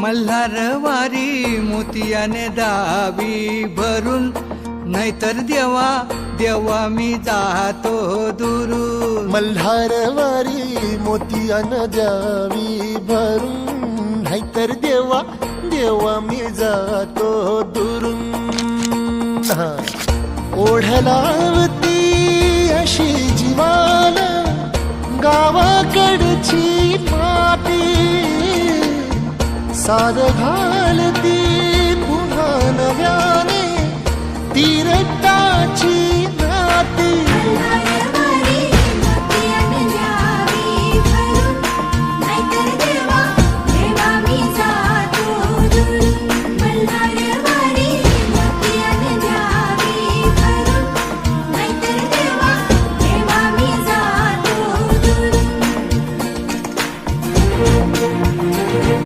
मल्हारवारी मोतियाने दावी भरून नाहीतर देवा देवा मी जातो दुरू मल्हारवारी मोतियान द्यावी भरून नाहीतर देवा देवा मी जातो दुरून. ओढलावती अशी जीवान गावाकडची माती. साद घालती पुन्हा नव्याने. तिरटाची नाती.